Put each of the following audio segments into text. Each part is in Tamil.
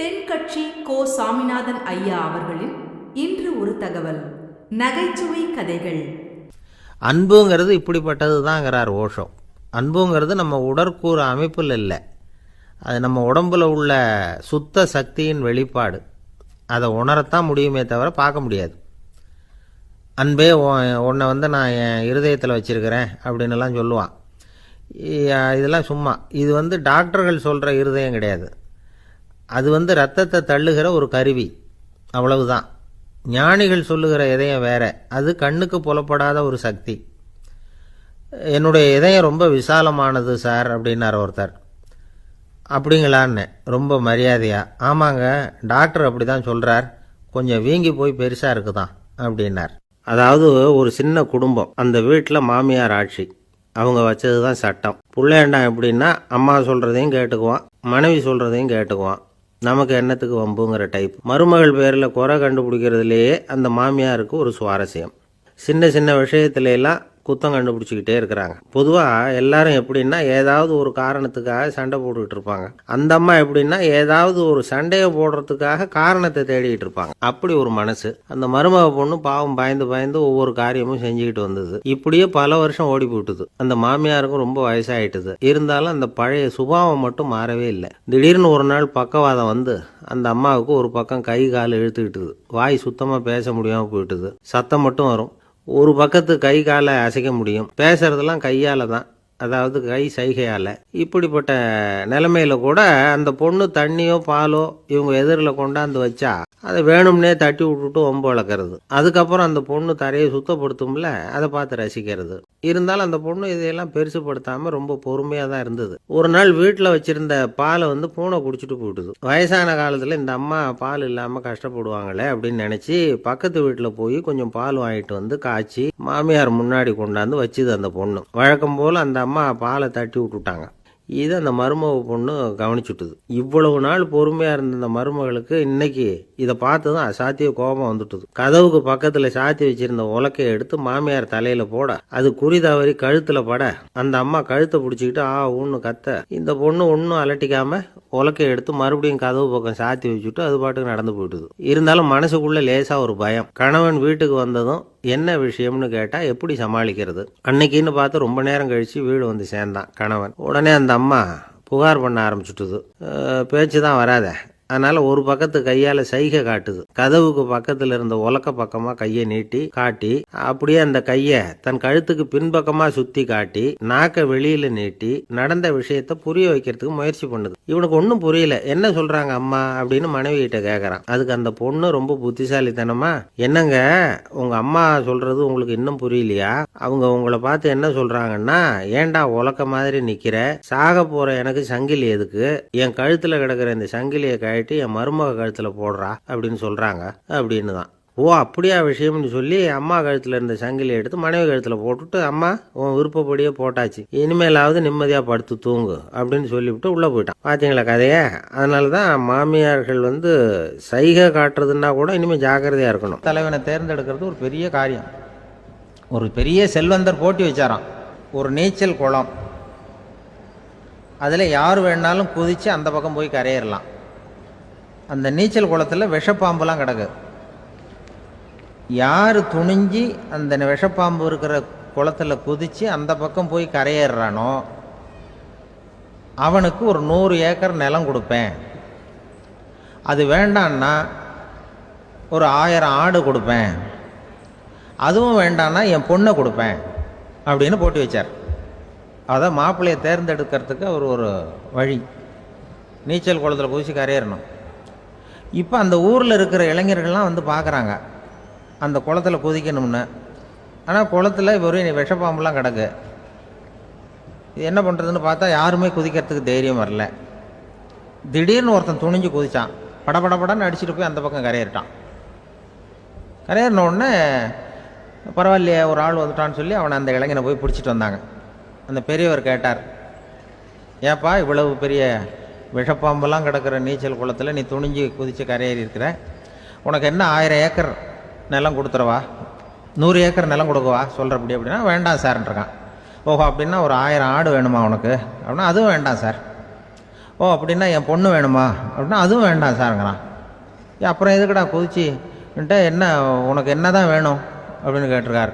தென்கட்சி கோ சாமிநாதன் ஐயா அவர்களின் இன்று ஒரு தகவல். நகைச்சுவை கதைகள். அன்புங்கிறது இப்படிப்பட்டது தாங்கிறார் ஓஷோ. அன்புங்கிறது நம்ம உடற்கூறு அமைப்பில் இல்லை. அது நம்ம உடம்புல உள்ள சுத்த சக்தியின் வெளிப்பாடு. அதை உணரத்தான் முடியுமே தவிர பார்க்க முடியாது. அன்பே உன்னை வந்து நான் என் இருதயத்தில் வச்சுருக்கிறேன் அப்படின்னுலாம் சொல்லுவான். இதெல்லாம் சும்மா. இது வந்து டாக்டர்கள் சொல்கிற இருதயம் கிடையாது. அது வந்து ரத்தத்தை தள்ளுகிற ஒரு கருவி. அவ்வளவுதான். ஞானிகள் சொல்லுகிற இதயம் வேற. அது கண்ணுக்கு புலப்படாத ஒரு சக்தி. என்னுடைய இதயம் ரொம்ப விசாலமானது சார் அப்படின்னார் ஒருத்தர். அப்படிங்களான்னு ரொம்ப மரியாதையா. ஆமாங்க டாக்டர் அப்படி தான் சொல்கிறார் கொஞ்சம் வீங்கி போய் பெருசாக இருக்குதான் அப்படின்னார். அதாவது ஒரு சின்ன குடும்பம். அந்த வீட்டில் மாமியார் ஆட்சி. அவங்க வச்சது தான் சட்டம். புள்ளையண்டான் எப்படின்னா அம்மா சொல்கிறதையும் கேட்டுக்குவான் மனைவி சொல்கிறதையும் கேட்டுக்குவான். நமக்கு என்னத்துக்கு வம்புங்கிற டைப் மருமகள் பேரில் குறை கண்டுபிடிக்கிறதுலேயே அந்த மாமியாருக்கு ஒரு சுவாரஸ்யம். சின்ன சின்ன விஷயத்துல எல்லாம் குத்தம் கண்டுபிடிச்சிக்கிட்டே இருக்கிறாங்க. பொதுவாக எல்லாரும் எப்படின்னா ஏதாவது ஒரு காரணத்துக்காக சண்டை போட்டுக்கிட்டு இருப்பாங்க. அந்த அம்மா எப்படின்னா ஏதாவது ஒரு சண்டையை போடுறதுக்காக காரணத்தை தேடிக்கிட்டு இருப்பாங்க. அப்படி ஒரு மனசு. அந்த மருமக பொண்ணு பாவம் பயந்து பயந்து ஒவ்வொரு காரியமும் செஞ்சுக்கிட்டு வந்தது. இப்படியே பல வருஷம் ஓடி போட்டுது அந்த மாமியாருக்கும் ரொம்ப வயசாயிட்டுது. இருந்தாலும் அந்த பழைய சுபாவம் மட்டும் மாறவே இல்லை. திடீர்னு ஒரு நாள் பக்கவாதம் வந்து அந்த அம்மாவுக்கு ஒரு பக்கம் கை கால் இழுத்துக்கிட்டுது. வாய் சுத்தமாக பேச முடியாமல் போயிட்டுது. சத்தம் மட்டும் வரும். ஒரு பக்கத்து கை காலை அசைக்க முடியும். பேசுறதெல்லாம் கையால் தான். அதாவது கை சைகையால். இப்படிப்பட்ட நிலைமையில் கூட அந்த பொண்ணு தண்ணியோ பாலோ இவங்க எதிரில் கொண்டாந்து வச்சா அதை வேணும்னே தட்டி விட்டுட்டு ஒம்பு வளர்க்குறது. அதுக்கப்புறம் அந்த பொண்ணு தரையை சுத்தப்படுத்தும்ல அதை பார்த்து ரசிக்கிறது. இருந்தாலும் அந்த பொண்ணு இதையெல்லாம் பெருசுப்படுத்தாமல் ரொம்ப பொறுமையாக தான் இருந்தது. ஒரு நாள் வீட்டில் வச்சுருந்த பாலை வந்து பூனை குடிச்சிட்டு போயிட்டுது. வயசான காலத்தில் இந்த அம்மா பால் இல்லாமல் கஷ்டப்படுவாங்களே அப்படின்னு நினச்சி பக்கத்து வீட்டில் போய் கொஞ்சம் பால் வாங்கிட்டு வந்து காய்ச்சி மாமியார் முன்னாடி கொண்டாந்து வச்சுது அந்த பொண்ணு. வழக்கம் போல் அந்த அம்மா பாலை தட்டி விட்டுட்டாங்க. இதை அந்த மருமக பொண்ணு கவனிச்சுட்டுது. இவ்வளவு நாள் பொறுமையாக இருந்த அந்த மருமகளுக்கு இன்னைக்கு இதை பார்த்ததும் சாத்திய கோபம் வந்துட்டுது. கதவுக்கு பக்கத்தில் சாத்தி வச்சிருந்த உலக்கையை எடுத்து மாமியார் தலையில் போட அது குறி தவறி கழுத்தில் பட அந்த அம்மா கழுத்தை பிடிச்சிக்கிட்டு ஆ ஊன்னு கத்த இந்த பொண்ணு ஒன்றும் அலட்டிக்காமல் உலக்கையை எடுத்து மறுபடியும் கதவு பக்கம் சாத்தி வச்சுட்டு அது பாட்டுக்கு நடந்து போயிட்டுது. இருந்தாலும் மனசுக்குள்ளே லேசாக ஒரு பயம். கணவன் வீட்டுக்கு வந்ததும் என்ன விஷயம்னு கேட்டால் எப்படி சமாளிக்கிறது? அன்னைக்குன்னு பார்த்து ரொம்ப நேரம் கழித்து வீடு வந்து சேர்ந்தான் கணவன். உடனே அந்த அம்மா புகார் பண்ண ஆரம்பிச்சுட்டுது. பேச்சு தான் வராத. அதனால ஒரு பக்கத்து கையால சைகை காட்டுது. கதவுக்கு பக்கத்துல இருந்த உலக்க பக்கமா கையை நீட்டி காட்டி அப்படியே அந்த கையை தன் கழுத்துக்கு பின்பக்கமா சுத்தி காட்டி நாக்க வெளியில நீட்டி நடந்த விஷயத்த புரிய வைக்கிறதுக்கு முயற்சி பண்ணுது. இவனுக்கு ஒன்றும் புரியல. என்ன சொல்றாங்க அம்மா அப்படின்னு மனைவி கிட்ட கேட்குறான் அதுக்கு அந்த பொண்ணு ரொம்ப புத்திசாலித்தனமா என்னங்க உங்க அம்மா சொல்றது உங்களுக்கு இன்னும் புரியலையா? அவங்க உங்களை பார்த்து என்ன சொல்றாங்கன்னா ஏன்டா உலக்க மாதிரி நிக்கிற? சாக போற எனக்கு சங்கிலி எதுக்கு? என் கழுத்துல கிடக்கிற இந்த சங்கிலியை கழி ஆகிட்டு என் மருமக கழுத்தில் போடுறா அப்படின்னு சொல்கிறாங்க அப்படின்னு தான் ஓ அப்படியா விஷயம்னு சொல்லி அம்மா கழுத்தில் இருந்த சங்கிலியை எடுத்து மனைவி கழுத்தில் போட்டுட்டு அம்மா உன் விருப்பப்படியே போட்டாச்சு. இனிமேலாவது நிம்மதியாக படுத்து தூங்கு அப்படின்னு சொல்லிவிட்டு உள்ளே போயிட்டான். பார்த்தீங்களா கதையை? அதனால தான் மாமியார்கள் வந்து சைகை காட்டுறதுன்னா கூட இனிமேல் ஜாக்கிரதையாக இருக்கணும். தலைவனை தேர்ந்தெடுக்கிறது ஒரு பெரிய காரியம். ஒரு பெரிய செல்வந்தர் போட்டி வச்சாராம். ஒரு நீச்சல் குளம். அதில் யார் வேணாலும் குதித்து அந்த பக்கம் போய் கரையிடலாம் அந்த நீச்சல் குளத்தில் விஷப்பாம்புலாம் கிடக்கு. யார் துணிஞ்சு அந்த விஷப்பாம்பு இருக்கிற குளத்தில் குதித்து அந்த பக்கம் போய் கரையேறானோ அவனுக்கு ஒரு நூறு ஏக்கர் நிலம் கொடுப்பேன். அது வேண்டான்னா ஒரு ஆயிரம் ஆடு கொடுப்பேன். அதுவும் வேண்டான்னா என் பொண்ணை கொடுப்பேன் அப்படின்னு போட்டி வச்சார். அதான் மாப்பிள்ளையை தேர்ந்தெடுக்கிறதுக்கு அவர் ஒரு வழி. நீச்சல் குளத்தில் குதிச்சு கரையேறணும். இப்போ அந்த ஊரில் இருக்கிற இளைஞர்கள்லாம் வந்து பார்க்குறாங்க அந்த குளத்தில் குதிக்கணும்னு. ஆனால் குளத்தில் வெறும் விஷப்பாம்புலாம் கிடக்கு. இது என்ன பண்ணுறதுன்னு பார்த்தா யாருமே குதிக்கிறதுக்கு தைரியம் வரல. திடீர்னு ஒருத்தன் துணிஞ்சு குதிச்சான். படபடபடன்னு அடிச்சுட்டு போய் அந்த பக்கம் கரையேறிட்டான். கரையிறின உடனே பரவாயில்லையே ஒரு ஆள் வந்துட்டான்னு சொல்லி அவனை அந்த இளைஞனை போய் பிடிச்சிட்டு வந்தாங்க. அந்த பெரியவர் கேட்டார் ஏப்பா இவ்வளவு பெரிய விஷப்பாம்பெல்லாம் கிடக்கிற நீச்சல் குளத்தில் நீ துணிஞ்சு குதித்து கரையேறி இருக்கிற. உனக்கு என்ன ஆயிரம் ஏக்கர் நிலம் கொடுத்துறவா? நூறு ஏக்கர் நிலம் கொடுக்கவா? சொல்கிறப்படி அப்படின்னா வேண்டாம் சார்ன்றிருக்கான் ஓஹோ அப்படின்னா ஒரு ஆயிரம் ஆடு வேணுமா உனக்கு? அப்படின்னா அதுவும் வேண்டாம் சார் ஓ அப்படின்னா என் பொண்ணு வேணுமா? அப்படின்னா அதுவும் வேண்டாம் சாருங்கிறான் அப்புறம் எதுக்குடா குதிச்சு? என்ன உனக்கு என்ன தான் வேணும்? அப்படின்னு கேட்டிருக்காரு.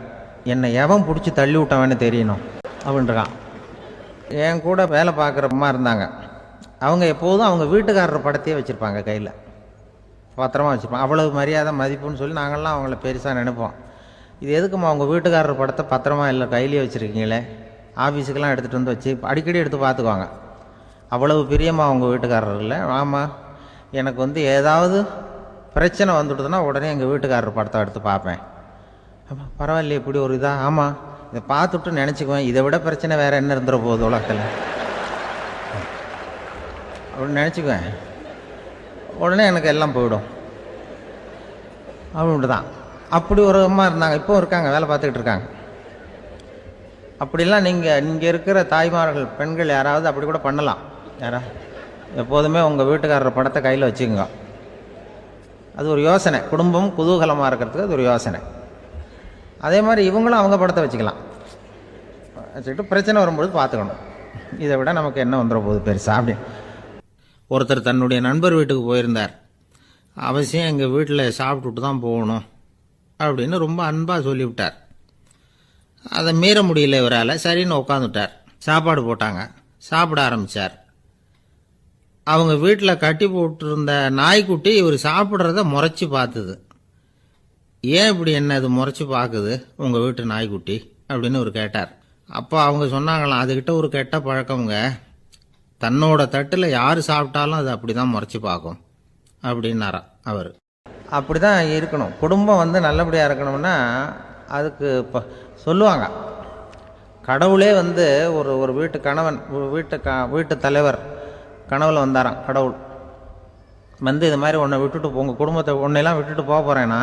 என்னை எவன் பிடிச்சி தள்ளி விட்டவன்னு தெரியணும் அப்படின்ட்டுருக்கான் என் கூட வேலை பார்க்குற இருந்தாங்க. அவங்க எப்போதும் அவங்க வீட்டுக்காரர் படத்தையே வச்சுருப்பாங்க கையில். பத்திரமா வச்சுருப்பாங்க. அவ்வளவு மரியாதை மதிப்புன்னு சொல்லி நாங்கள்லாம் அவங்கள பெருசாக நினைப்போம். இது எதுக்கும்மா அவங்க வீட்டுக்காரர் படத்தை பத்திரமா இல்லை கையிலேயே வச்சுருக்கீங்களே? ஆஃபீஸுக்கெல்லாம் எடுத்துகிட்டு வந்து வச்சு அடிக்கடி எடுத்து பார்த்துக்குவாங்க. அவ்வளவு பிரியமாக அவங்க வீட்டுக்காரர் இல்லை. ஆமாம் எனக்கு வந்து ஏதாவது பிரச்சனை வந்துட்டுதுன்னா உடனே எங்கள் வீட்டுக்காரர் படத்தை எடுத்து பார்ப்பேன். ஆமாம் பரவாயில்லையே இப்படி ஒரு இதாக ஆமாம் இதை பார்த்துட்டு நினச்சிக்குவேன். இதை விட பிரச்சனை வேறு என்ன இருந்துட போகுது உலகத்தில்? அப்படின்னு நினச்சிக்குவேன். உடனே எனக்கு எல்லாம் போயிடும். அப்படின்ட்டு தான். அப்படி ஒரு அம்மா இருந்தாங்க. இப்போ இருக்காங்க. வேலை பார்த்துக்கிட்டு இருக்காங்க. அப்படிலாம் நீங்கள் இங்கே இருக்கிற தாய்மார்கள் பெண்கள் யாராவது அப்படி கூட பண்ணலாம். யாரா? எப்போதுமே உங்கள் வீட்டுக்காரர் படத்தை கையில் வச்சுக்கோங்க. அது ஒரு யோசனை. குடும்பம் குதூகலமாக இருக்கிறதுக்கு அது ஒரு யோசனை. அதே மாதிரி இவங்களும் அவங்க படத்தை வச்சுக்கலாம். வச்சுக்கிட்டு பிரச்சனை வரும்போது பார்த்துக்கணும். இதை விட நமக்கு என்ன வந்துட போகுது பெருசா அப்படி ஒருத்தர் தன்னுடைய நண்பர் வீட்டுக்கு போயிருந்தார். அவசியம் எங்கள் வீட்டில் சாப்பிட்டுட்டு தான் போகணும் அப்படின்னு ரொம்ப அன்பாக சொல்லிவிட்டார். அதை மீற முடியல இவரால். சரின்னு உட்காந்துட்டார் சாப்பாடு போட்டாங்க. சாப்பிட ஆரம்பித்தார் அவங்க வீட்டில் கட்டி போட்டிருந்த நாய்க்குட்டி இவர் சாப்பிட்றத முறைச்சி பார்த்துது. ஏன் இப்படி என்ன இது முறைச்சி பார்க்குது? உங்கள் வீட்டு நாய்க்குட்டி அப்படின்னு அவர் கேட்டார். அப்போ அவங்க சொன்னாங்களாம் அதுக்கிட்ட ஒரு கெட்ட பழக்கம்ங்க. தன்னோட தட்டில் யார் சாப்பிட்டாலும் அது அப்படி தான் முறைச்சி பார்க்கும் அப்படின்னாராம் அவர். அப்படி தான் இருக்கணும். குடும்பம் வந்து நல்லபடியாக இருக்கணும்னா அதுக்கு இப்போ சொல்லுவாங்க. கடவுளே வந்து ஒரு ஒரு வீட்டு கணவன் வீட்டு க வீட்டு தலைவர் கனவில் வந்தாராம் கடவுள். வந்து இது மாதிரி உன்னை விட்டுட்டு உங்கள் குடும்பத்தை உன்னையெல்லாம் விட்டுட்டு போக போகிறேன்னா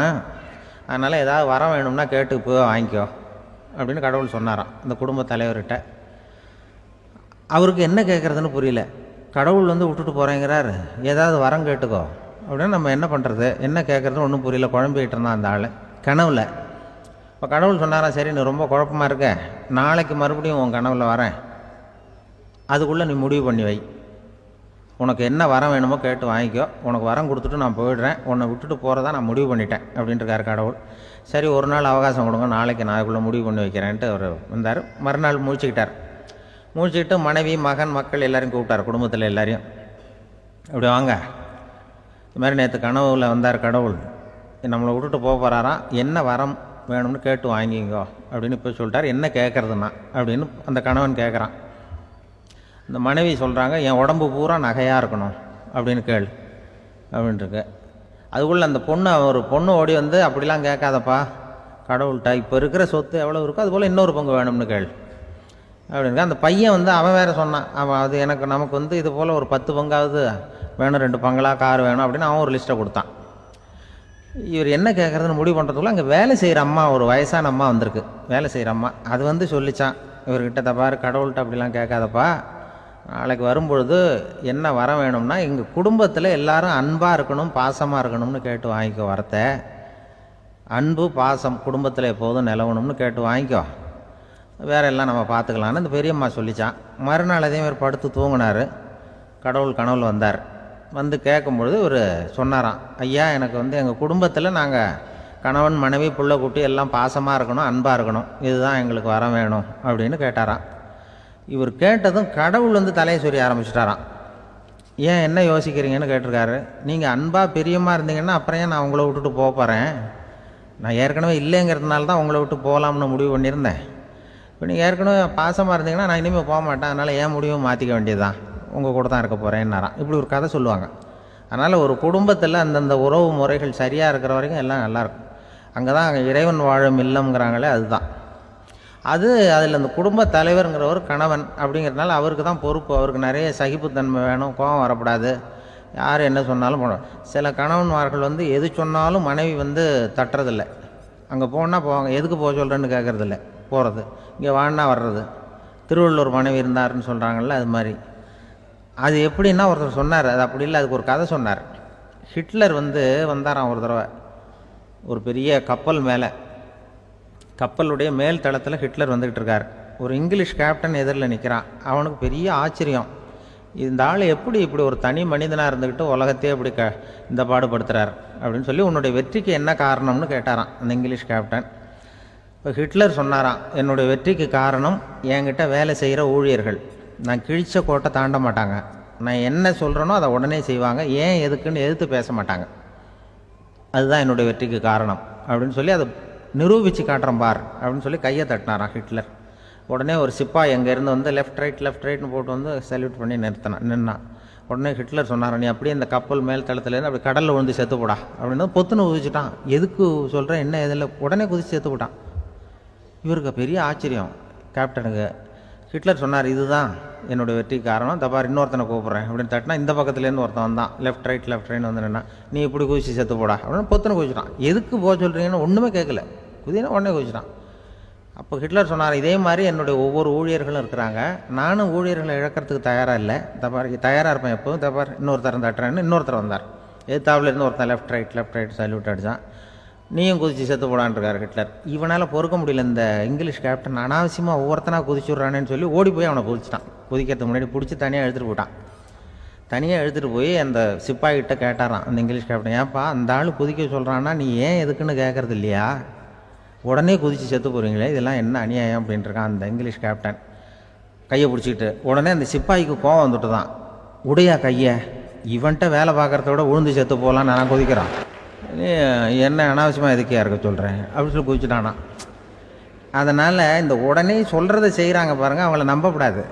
அதனால் ஏதாவது வரம் வேணும்னா கேட்டு போய் வாங்கிக்கோ அப்படின்னு கடவுள் சொன்னாராம் அந்த குடும்ப தலைவர்கிட்ட. அவருக்கு என்ன கேட்குறதுன்னு புரியல. கடவுள் வந்து விட்டுட்டு போகிறேங்கிறார் ஏதாவது வரம் கேட்டுக்கோ. அப்படின்னு நம்ம என்ன பண்ணுறது என்ன கேட்குறதுன்னு ஒன்றும் புரியல. குழம்பிக்கிட்டு இருந்தான் அந்த ஆள். கனவுல. இப்போ கடவுள் சொன்னாரா சரி நீ ரொம்ப குழப்பமா இருக்க. நாளைக்கு மறுபடியும் உன் கனவில் வரேன். அதுக்குள்ளே நீ முடிவு பண்ணி வை. உனக்கு என்ன வரம் வேணுமோ கேட்டு வாங்கிக்கோ. உனக்கு வரம் கொடுத்துட்டு நான் போயிடுறேன். உன்னை விட்டுட்டு போகிறதா நான் முடிவு பண்ணிட்டேன். அப்படின்ட்டுருக்காரு கடவுள். சரி ஒரு நாள் அவகாசம் கொடுங்க. நாளைக்கு நான் அதுக்குள்ளே முடிவு பண்ணி வைக்கிறேன்ட்டு அவர் வந்தார். மறுநாள் முடிச்சுக்கிட்டார் முழிச்சுக்கிட்டு மனைவி மகன் மக்கள் எல்லாரையும் கூப்பிட்டார் குடும்பத்தில் எல்லாரையும். இப்படி வாங்க. இது மாதிரி நேற்று கனவுல வந்தார் கடவுள். நம்மளை விட்டுட்டு போக போகிறாராம் என்ன வரம் வேணும்னு கேட்டு வாங்கிங்கோ அப்படின்னு இப்போ சொல்லிட்டார். என்ன கேட்குறதுண்ணா அப்படின்னு அந்த கணவன் கேட்குறான் இந்த மனைவி சொல்கிறாங்க என் உடம்பு பூரா நகையாக இருக்கணும். அப்படின்னு கேள். அப்படின்ட்டுருக்கு. அதுக்குள்ளே அந்த பொண்ணு ஒரு பொண்ணு ஓடி வந்து அப்படிலாம் கேட்காதப்பா. கடவுள்கிட்ட இப்போ இருக்கிற சொத்து எவ்வளோ இருக்கோ அதுபோல் இன்னொரு பங்கு வேணும்னு கேள். அப்படின்னு அந்த பையன் வந்து அவன் வேறு சொன்னான். அவன் அது எனக்கு நமக்கு வந்து இது போல் ஒரு பத்து பங்காவது வேணும் ரெண்டு பங்களா கார் வேணும் அப்படின்னு அவன் ஒரு லிஸ்ட்டை கொடுத்தான். இவர் என்ன கேட்குறதுன்னு முடிவு பண்ணுறதுக்குள்ள அங்கே வேலை செய்கிற அம்மா ஒரு வயசான அம்மா வந்திருக்கு. வேலை செய்கிற அம்மா. அது வந்து சொல்லிச்சான். இவர்கிட்ட தப்பாரு கடவுள்கிட்ட அப்படிலாம் கேட்காதப்பா. நாளைக்கு வரும்பொழுது என்ன வர வேணும்னா எங்கள் குடும்பத்தில் எல்லாரும் அன்பாக இருக்கணும் பாசமாக இருக்கணும்னு கேட்டு வாங்கிக்கோ வரத்தை. அன்பு பாசம் குடும்பத்தில் எப்போதும் நிலவணும்னு கேட்டு வாங்கிக்கோ. வேற எல்லாம் நம்ம பார்த்துக்கலான்னு இந்த பெரியம்மா சொல்லிச்சான். மறுநாள் அதே மாதிரி படுத்து தூங்கினார். கடவுள் கனவுல வந்தார். வந்து கேட்கும்பொழுது இவர் சொன்னாராம் ஐயா எனக்கு வந்து எங்கள் குடும்பத்தில் நாங்கள் கணவன் மனைவி புள்ள குட்டி எல்லாம் பாசமாக இருக்கணும் அன்பாக இருக்கணும். இதுதான் எங்களுக்கு வர வேணும் அப்படின்னு கேட்டாராம். இவர் கேட்டதும் கடவுள் வந்து தலையை சொல்லி ஆரம்பிச்சிட்டாராம். ஏன் என்ன யோசிக்கிறீங்கன்னு கேட்டிருக்காரு. நீங்கள் அன்பாக பிரியமாக இருந்தீங்கன்னா அப்புறம் ஏன் நான் உங்களை விட்டுட்டு போக போகிறேன் நான் ஏற்கனவே இல்லைங்கிறதுனால தான் உங்களை விட்டு போகலாம்னு முடிவு பண்ணியிருந்தேன். இப்போ நீங்கள் ஏற்கனவே பாசமாக இருந்தீங்கன்னா நான் இனிமேல் போக மாட்டேன். அதனால் ஏன் முடிவும் மாற்றிக்க வேண்டியதுதான். உங்கள் கூட தான் இருக்க போகிறேன்னாராம் இப்படி ஒரு கதை சொல்லுவாங்க. அதனால் ஒரு குடும்பத்தில் அந்தந்த உறவு முறைகள் சரியாக இருக்கிற வரைக்கும் எல்லாம் நல்லாயிருக்கும் அங்கே தான் இறைவன் வாழும் இல்லம்ங்கிறாங்களே அதுதான். அது அதில் அந்த குடும்ப தலைவருங்கிறவர் கணவன் அப்படிங்கிறதுனால அவருக்கு தான் பொறுப்பு. அவருக்கு நிறைய சகிப்புத்தன்மை வேணும். கோபம் வரக்கூடாது யார் என்ன சொன்னாலும் போகணும் சில கணவன்மார்கள் வந்து எது சொன்னாலும் மனைவி வந்து தட்டுறதில்ல. அங்கே போனால் போவாங்க. எதுக்கு போக சொல்கிறேன்னு கேட்குறதில்ல போகிறது இங்கே வான்னா வர்றது. திருவள்ளூர் மனைவி இருந்தாருன்னு சொல்கிறாங்கல்ல அது மாதிரி. அது எப்படின்னா ஒருத்தர் சொன்னார் அது அப்படி இல்லை அதுக்கு ஒரு கதை சொன்னார். ஹிட்லர் வந்து வந்தாராம் ஒரு தடவை ஒரு பெரிய கப்பல் மேலே. கப்பலுடைய மேல் தளத்தில் ஹிட்லர் வந்துக்கிட்டு இருக்கார். ஒரு இங்கிலீஷ் கேப்டன் எதிரில் நிற்கிறான் அவனுக்கு பெரிய ஆச்சரியம். இந்த ஆள் எப்படி இப்படி ஒரு தனி மனிதனாக இருந்துக்கிட்டு உலகத்தையே இப்படி க இந்த பாடுபடுத்துகிறார் அப்படின்னு சொல்லி உன்னுடைய வெற்றிக்கு என்ன காரணம்னு கேட்டாராம் அந்த இங்கிலீஷ் கேப்டன். இப்போ ஹிட்லர் சொன்னாராம் என்னுடைய வெற்றிக்கு காரணம் என்கிட்ட வேலை செய்கிற ஊழியர்கள். நான் கிழிச்ச கோட்டை தாண்ட மாட்டாங்க. நான் என்ன சொல்கிறேனோ அதை உடனே செய்வாங்க. ஏன் எதுக்குன்னு எதிர்த்து பேச மாட்டாங்க. அதுதான் என்னுடைய வெற்றிக்கு காரணம். அப்படின்னு சொல்லி அதை நிரூபித்து காட்டுறேன் பார் அப்படின்னு சொல்லி கையை தட்டினாராம் ஹிட்லர். உடனே ஒரு சிப்பாய் அங்கேருந்து வந்து லெஃப்ட் ரைட் லெஃப்ட் ரைட்னு போட்டு வந்து சல்யூட் பண்ணி நிறுத்தினான் நின்னான். உடனே ஹிட்லர் சொன்னார் நீ அப்படியே இந்த கப்பல் மேல் தளத்துலேருந்து அப்படி கடலில் விழுந்து செத்து போடா. அப்படின்னு பொத்துன்னு குதிச்சுட்டான். எதுக்கு சொல்கிறேன் என்ன இதில் உடனே குதிச்சு செத்து போட்டான். இவருக்கு பெரிய ஆச்சரியம். கேப்டனுக்கு ஹிட்லர் சொன்னார் இதுதான் என்னுடைய வெற்றி காரணம். தப்பார் இன்னொருத்தனை கூப்பிட்றேன். அப்படின்னு தட்டினா இந்த பக்கத்துலேருந்து ஒருத்தன் வந்தான். லெஃப்ட் ரைட் லெஃப்ட் ரைட் வந்து நின்னா நீ இப்படி குதிச்சு செத்து போடா. அப்படின்னு பொத்துன்னு குதிச்சிட்டான். எதுக்கு போக சொல்கிறீங்கன்னு ஒன்றுமே கேட்கல. குதினா உடனே குதிச்சிட்டான். அப்போ ஹிட்லர் சொன்னார் இதே மாதிரி என்னுடைய ஒவ்வொரு ஊழியர்களும் இருக்கிறாங்க. நானும் ஊழியர்களை இழக்கிறதுக்கு தயாராக இல்லை. தப்பார் தயாராக இருப்பேன் எப்போவும் தப்பார் இன்னொருத்தரம் தட்டுறேன்னு இன்னொருத்தர் வந்தார். எதிர்த்தாப்புல இருந்து ஒருத்தன் left right left right salute அடித்தான் நீயும் குதிச்சு செத்து போடான்ருக்கார் ஹிட்லர். இவனால் பொறுக்க முடியல இந்த இங்கிலீஷ் கேப்டன் அனாவசியமாக ஒவ்வொருத்தனாக குதிச்சுட்றானேன்னு சொல்லி ஓடி போய் அவனை குதிச்சிட்டான். குதிக்கிறதுக்கு முன்னாடி பிடிச்சி தனியாக எடுத்துகிட்டு போயிட்டான். தனியாக எடுத்துகிட்டு போய் அந்த சிப்பாய்கிட்ட கேட்டாராம் அந்த இங்கிலீஷ் கேப்டன் ஏன்ப்பா அந்த ஆள் குதிக்க சொல்கிறான்னா நீ ஏன் எதுக்குன்னு கேட்கறது இல்லையா? உடனே குதிச்சு செத்து போகிறீங்களே இதெல்லாம் என்ன அநியாயம்? அப்படின்ட்டு இருக்கான் அந்த இங்கிலீஷ் கேப்டன் கையை பிடிச்சிக்கிட்டு உடனே அந்த சிப்பாய்க்கு கோவம் வந்துட்டு தான் உடையா கையை இவன்ட்ட வேலை பார்க்குறத விட உழுந்து செத்து போகலான்னு நான் குதிக்கிறான். நீ என்ன அனாவசியமாக எதுக்கே இருக்க சொல்கிறேன் அப்படின்னு சொல்லி குதிச்சுட்டானா. அதனால் இந்த உடனே சொல்கிறத செய்கிறாங்க பாருங்கள் அவங்கள நம்பக்கூடாது.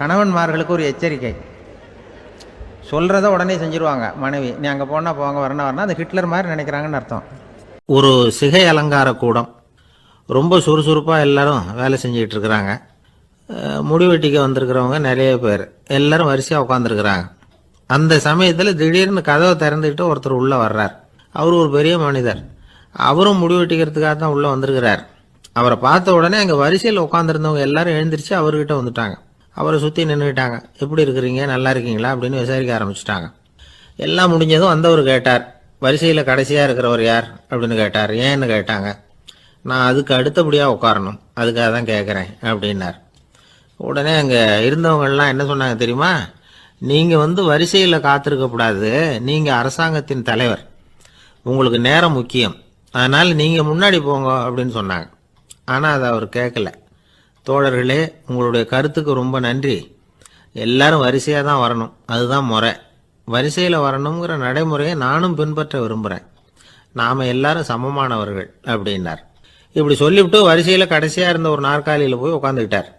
கணவன்மார்களுக்கு ஒரு எச்சரிக்கை. சொல்கிறத உடனே செஞ்சுருவாங்க. மனைவி நீ அங்கே போனால் போங்க வரணும் வரணும் அது ஹிட்லர் மாதிரி நினைக்கிறாங்கன்னு அர்த்தம். ஒரு சிகை அலங்கார கூடம். ரொம்ப சுறுசுறுப்பாக எல்லாரும் வேலை செஞ்சுக்கிட்டு இருக்கிறாங்க. முடி வெட்டிக்க வந்திருக்கிறவங்க நிறைய பேர். எல்லாரும் வரிசையாக உட்காந்துருக்குறாங்க அந்த சமயத்தில் திடீர்னு கதவை திறந்துக்கிட்டு ஒருத்தர் உள்ளே வர்றார். அவர் ஒரு பெரிய மனிதர். அவரும் முடிவெட்டிக்கிறதுக்காக தான் உள்ளே வந்திருக்கிறார். அவரை பார்த்த உடனே அங்கே வரிசையில் உட்காந்துருந்தவங்க எல்லாரும் எழுந்திரிச்சு அவர்கிட்ட வந்துட்டாங்க. அவரை சுற்றி நின்றுக்கிட்டாங்க எப்படி இருக்கிறீங்க? நல்லா இருக்கீங்களா? அப்படின்னு விசாரிக்க ஆரம்பிச்சிட்டாங்க. எல்லாம் முடிஞ்சதும் வந்தவர் கேட்டார். வரிசையில் கடைசியாக இருக்கிறவர் யார்? அப்படின்னு கேட்டார். ஏன்னு கேட்டாங்க. நான் அதுக்கு அடுத்தபடியாக உட்காரணும். அதுக்காக தான் கேட்குறேன் அப்படின்னார். உடனே அங்கே இருந்தவங்கள்லாம் என்ன சொன்னாங்க தெரியுமா? நீங்கள் வந்து வரிசையில் காத்திருக்கக்கூடாது நீங்கள் அரசாங்கத்தின் தலைவர். உங்களுக்கு நேரம் முக்கியம். அதனால் நீங்கள் முன்னாடி போங்க அப்படின்னு சொன்னாங்க. ஆனால் அதை அவர் கேட்கல. தோழர்களே உங்களுடைய கருத்துக்கு ரொம்ப நன்றி. எல்லாரும் வரிசையாக தான் வரணும். அதுதான் முறை. வரிசையில் வரணுங்கிற நடைமுறையை நானும் பின்பற்ற விரும்புகிறேன் நாம் எல்லாரும் சமமானவர்கள் அப்படின்னார். இப்படி சொல்லிவிட்டு வரிசையில் கடைசியாக இருந்த ஒரு நாற்காலியில் போய் உட்காந்துக்கிட்டார்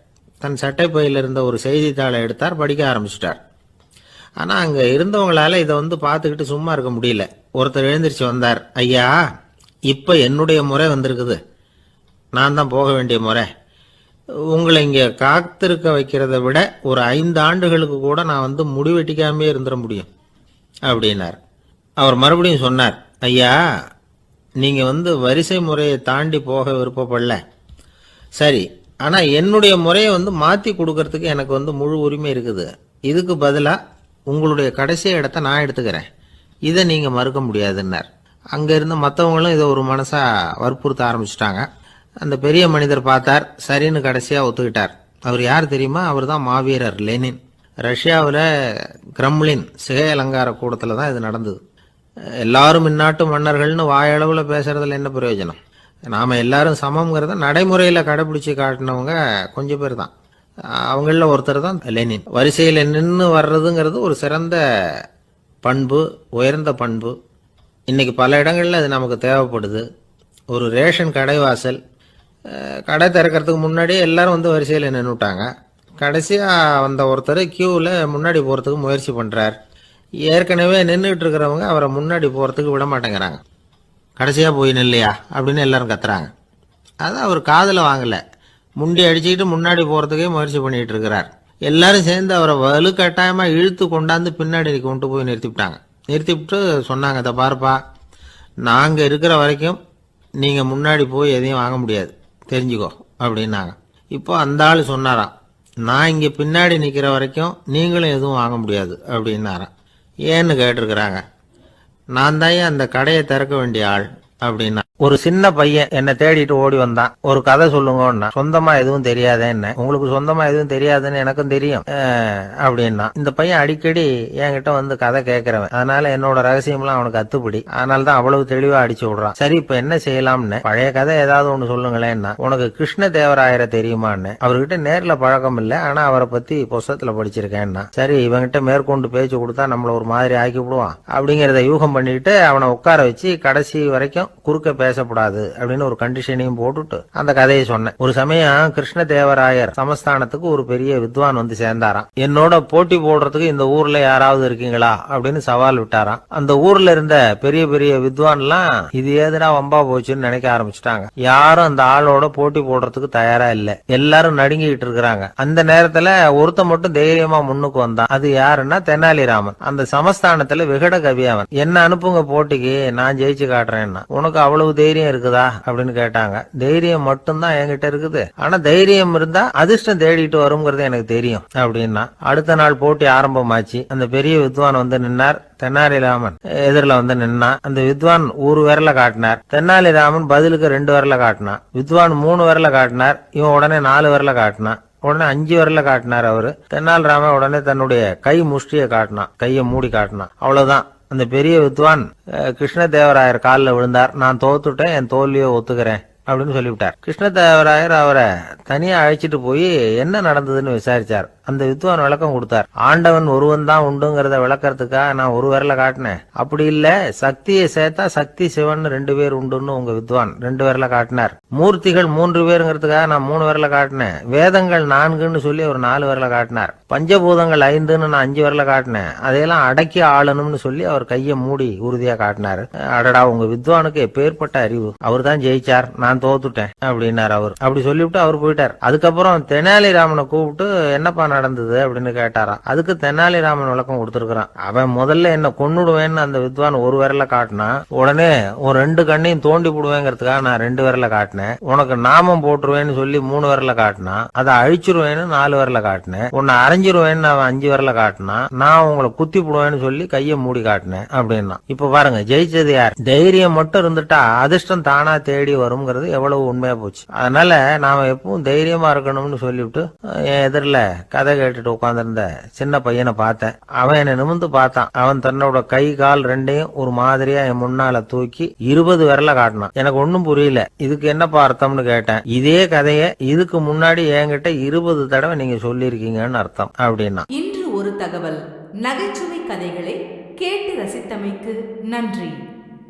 தன் சட்டை பையில் இருந்த ஒரு செய்தித்தாளை எடுத்தார் படிக்க ஆரம்பிச்சிட்டார். ஆனால் அங்கே இருந்தவங்களால இதை வந்து பார்த்துக்கிட்டு சும்மா இருக்க முடியல. ஒருத்தர் எழுந்திரிச்சு வந்தார். ஐயா இப்போ என்னுடைய முறை வந்திருக்குது. நான் தான் போக வேண்டிய முறை. உங்களை இங்கே காத்திருக்க வைக்கிறத விட ஒரு ஐந்து ஆண்டுகளுக்கு கூட நான் வந்து முடிவெட்டிக்காமே இருந்துட முடியும் அப்படின்னார். அவர் மறுபடியும் சொன்னார் ஐயா நீங்கள் வந்து வரிசை முறையை தாண்டி போக விருப்பப்படல. சரி ஆனால் என்னுடைய முறையை வந்து மாற்றி கொடுக்கறதுக்கு எனக்கு வந்து முழு உரிமை இருக்குது. இதுக்கு பதிலாக உங்களுடைய கடைசி இடத்த நான் எடுத்துக்கிறேன். இதை நீங்கள் மறுக்க முடியாதுன்னார். அங்கே இருந்த மற்றவங்களும் இதை ஒரு மனசாக வற்புறுத்த ஆரம்பிச்சிட்டாங்க. அந்த பெரிய மனிதர் பார்த்தார் சரின்னு கடைசியாக ஒத்துக்கிட்டார். அவர் யார் தெரியுமா? அவர் தான் மாவீரர் லெனின். ரஷ்யாவில் கிரம்லின் சிகை அலங்கார கூடத்தில் தான் இது நடந்தது. எல்லாரும் இந்நாட்டு மன்னர்கள்னு வாயளவில் பேசுறதுல என்ன பிரயோஜனம்? நாம் எல்லாரும் சமங்கிறத நடைமுறையில் கடைபிடிச்சு காட்டினவங்க கொஞ்சம் பேர் தான் அவங்களில் ஒருத்தர் தான் லெனின். வரிசையில் நின்று வர்றதுங்கிறது ஒரு சிறந்த பண்பு உயர்ந்த பண்பு. இன்றைக்கி பல இடங்களில் அது நமக்கு தேவைப்படுது. ஒரு ரேஷன் கடைவாசல் கடை திறக்கிறதுக்கு முன்னாடியே எல்லாரும் வந்து வரிசையில் நின்றுட்டாங்க கடைசியாக வந்த ஒருத்தர் க்யூவில் முன்னாடி போகிறதுக்கு முயற்சி பண்ணுறார் ஏற்கனவே நின்றுட்டு இருக்கிறவங்க அவரை முன்னாடி போகிறதுக்கு விட மாட்டேங்கிறாங்க. கடைசியாக போய் நில்லையா? அப்படின்னு எல்லோரும் கத்துறாங்க. அது அவர் காதில் வாங்கலை. முண்டி அடிச்சுக்கிட்டு முன்னாடி போகிறதுக்கே முயற்சி பண்ணிட்டு இருக்கிறார் எல்லாரும் சேர்ந்து அவரை வலுக்கட்டாயமாக இழுத்து கொண்டாந்து பின்னாடி கொண்டு போய் நிறுத்திவிட்டாங்க. நிறுத்திவிட்டு சொன்னாங்க இதை பாருப்பா நாங்கள் இருக்கிற வரைக்கும் நீங்கள் முன்னாடி போய் எதையும் வாங்க முடியாது. தெரிஞ்சுக்கோ அப்படின்னாங்க. இப்போ அந்த ஆள் சொன்னாராம் நான் இங்கே பின்னாடி நிற்கிற வரைக்கும் நீங்களும் எதுவும் வாங்க முடியாது அப்படின்னாராம். ஏன்னு கேட்டிருக்கிறாங்க நான் தான் அந்த கடையை திறக்க வேண்டிய ஆள்? அப்படின்னா ஒரு சின்ன பையன் என்னை தேடிட்டு ஓடி வந்தான். ஒரு கதை சொல்லுங்கன்னா சொந்தமா எதுவும் தெரியாதேன்னு உங்களுக்கு சொந்தமா எதுவும் தெரியாதுன்னு எனக்கும் தெரியும். அப்படின்னா இந்த பையன் அடிக்கடி என்கிட்ட வந்து கதை கேட்கறவன் அதனால என்னோட ரகசியம்லாம் அவனுக்கு அத்துப்படி. அதனால தான் அவ்வளவு தெளிவா அடிச்சு விடுறான். சரி இப்ப என்ன செய்யலாம்னு? பழைய கதை ஏதாவது ஒண்ணு சொல்லுங்களேன்னா உனக்கு கிருஷ்ண தேவராயரை தெரியுமான்னு? அவர்கிட்ட நேர்ல பழக்கம் இல்ல. ஆனா அவரை பத்தி புஸ்தகத்துல படிச்சிருக்கேன்னா சரி இவன்கிட்ட மேற்கொண்டு பேச்சு கொடுத்தா நம்மள ஒரு மாதிரி ஆக்கி விடுவான். அப்படிங்கறத யூகம் பண்ணிட்டு அவனை உட்கார வச்சு கடைசி வரைக்கும் குறுக்க பேசக்கூடாது அப்படின்னு ஒரு கண்டிஷனையும் போட்டுட்டு அந்த கதையை சொன்னேன். ஒரு சமயம் கிருஷ்ண தேவராயர் சமஸ்தானத்துக்கு ஒரு பெரிய வித்வான் வந்து சேர்ந்தாராம். என்னோட போட்டி போடுறதுக்கு இந்த ஊர்ல யாராவது இருக்கீங்களா? அப்படின்னு சவால் விட்டாராம். அந்த ஊர்ல இருந்த பெரிய பெரிய வித்வான்லாம் இது ஏதுடா வம்பா போச்சுன்னு நினைக்க ஆரம்பிச்சுட்டாங்க. யாரும் அந்த ஆளோட போட்டி போடுறதுக்கு தயாரா இல்ல. எல்லாரும் நடுங்கிட்டு இருக்கிறாங்க. அந்த நேரத்துல ஒருத்த மட்டும் தைரியமா முன்னுக்கு வந்தான். அது யாருன்னா தெனாலிராமன். அந்த சமஸ்தானத்துல விகட கவி அவன் என்ன அனுப்புங்க போட்டிக்கு? நான் ஜெயிச்சு காட்டுறேன்னா. உனக்கு அவ்வளவு தைரியம் இருக்குதா அப்படின்னு கேட்டாங்க. தைரியம் மட்டும்தான் என்கிட்ட இருக்குது. ஆனா தைரியம் இருந்தா அதிர்ஷ்டம் தேடிட்டு வருங்கிறது எனக்கு தெரியும் அப்படின்னா அடுத்த நாள் போட்டி ஆரம்பமாச்சு. அந்த பெரிய வித்வான் வந்து நின்னார். தென்னாலிராமன் எதிரில வந்து நின்னா அந்த வித்வான் ஒரு விரல காட்டினார். தென்னாலிராமன் பதிலுக்கு ரெண்டு விரல காட்டினான். வித்வான் மூணு விரல காட்டினார். இவன் உடனே நாலு விரல காட்டினான். உடனே அஞ்சு விரல காட்டினார் அவரு. தென்னாலிராமன் உடனே தன்னுடைய கை முஷ்டியை காட்டினான். கையை மூடி காட்டினான். அவ்வளவுதான். அந்த பெரிய வித்வான் கிருஷ்ணதேவராயர் காலில் விழுந்தார். நான் தோத்துட்டேன் என் தோல்வியை ஒத்துக்கிறேன் அப்படின்னு சொல்லிவிட்டார். கிருஷ்ணதேவராயர் அவரை தனியா அழைச்சிட்டு போய் என்ன நடந்ததுன்னு விசாரிச்சார். அந்த வித்வான் விளக்கம் கொடுத்தார். ஆண்டவன் ஒருவன் தான் உண்டுங்கிறத விளக்கறதுக்காக நான் ஒரு விரல காட்டினேன். அப்படி இல்ல சக்தியை சேர்த்தா சக்தி சிவன் ரெண்டு பேர் உண்டுன்னு உங்க வித்வான் ரெண்டு விரல காட்டினார். மூர்த்திகள் மூன்று பேருங்கிறதுக்காக நான் மூணு விரல காட்டினேன். வேதங்கள் நான்குன்னு சொல்லி ஒரு நாலு விரல காட்டினார். பஞ்சபூதங்கள் ஐந்துன்னு நான் அஞ்சு விரல காட்டினேன். அதையெல்லாம் அடக்கி ஆளணும்னு சொல்லி அவர் கையை மூடி உறுதியா காட்டினாரு. அடடா உங்க வித்வானுக்கு எப்பேற்பட்ட அறிவு. அவர் தான் ஜெயிச்சார். நான் தோத்துட்டேன் அப்படின்னார் அவர். அப்படி சொல்லிவிட்டு அவர் போயிட்டார். அதுக்கப்புறம் தெனாலிராமனை கூப்பிட்டு என்னப்பா நடந்தது அப்படின்னு கேட்டாராம். அதுக்கு தெனாலிராமன் விளக்கம் கொடுத்துருக்கான் அவன் முதல்ல என்ன கொன்னுடுவேன்னு அந்த வித்வான் ஒரு விரல காட்டினா உடனே ஒரு ரெண்டு கண்ணையும் தோண்டி போடுவேங்கிறதுக்காக நான் ரெண்டு விரல காட்டினேன். உனக்கு நாமம் போட்டுருவேன்னு சொல்லி மூணு விரல காட்டினா அதை அழிச்சிருவேன்னு நாலு விரல காட்டினேன். உன்னை அரைஞ்சிருவேன்னு அவன் அஞ்சு விரல காட்டினா நான் உங்களை குத்தி போடுவேன்னு சொல்லி கையை மூடி காட்டினேன் அப்படின்னா. இப்ப பாருங்க ஜெயிச்சது யார்? தைரியம் மட்டும் இருந்துட்டா அதிர்ஷ்டம் தானா தேடி வருங்கிறது எவ்வளவு உண்மையா போச்சு. அதனால நாம எப்பவும் தைரியமா இருக்கணும்னு சொல்லிவிட்டு எதிரில் கதை கதை கேட்டுட்டு உட்காந்துருந்த சின்ன பையனை பார்த்தேன். அவன் என்னை நிமிந்து பார்த்தான். அவன் தன்னோட கை கால் ரெண்டையும் ஒரு மாதிரியா என் முன்னால தூக்கி இருபது விரல காட்டினான். எனக்கு ஒண்ணும் புரியல. இதுக்கு என்னப்பா அர்த்தம்னு கேட்டேன். இதே கதையை இதுக்கு முன்னாடி என்கிட்ட இருபது தடவை நீங்க சொல்லியிருக்கீங்கன்னு அர்த்தம் அப்படின்னா. இன்று ஒரு தகவல். நகைச்சுவை கதைகளை கேட்டு ரசித்தமைக்கு நன்றி.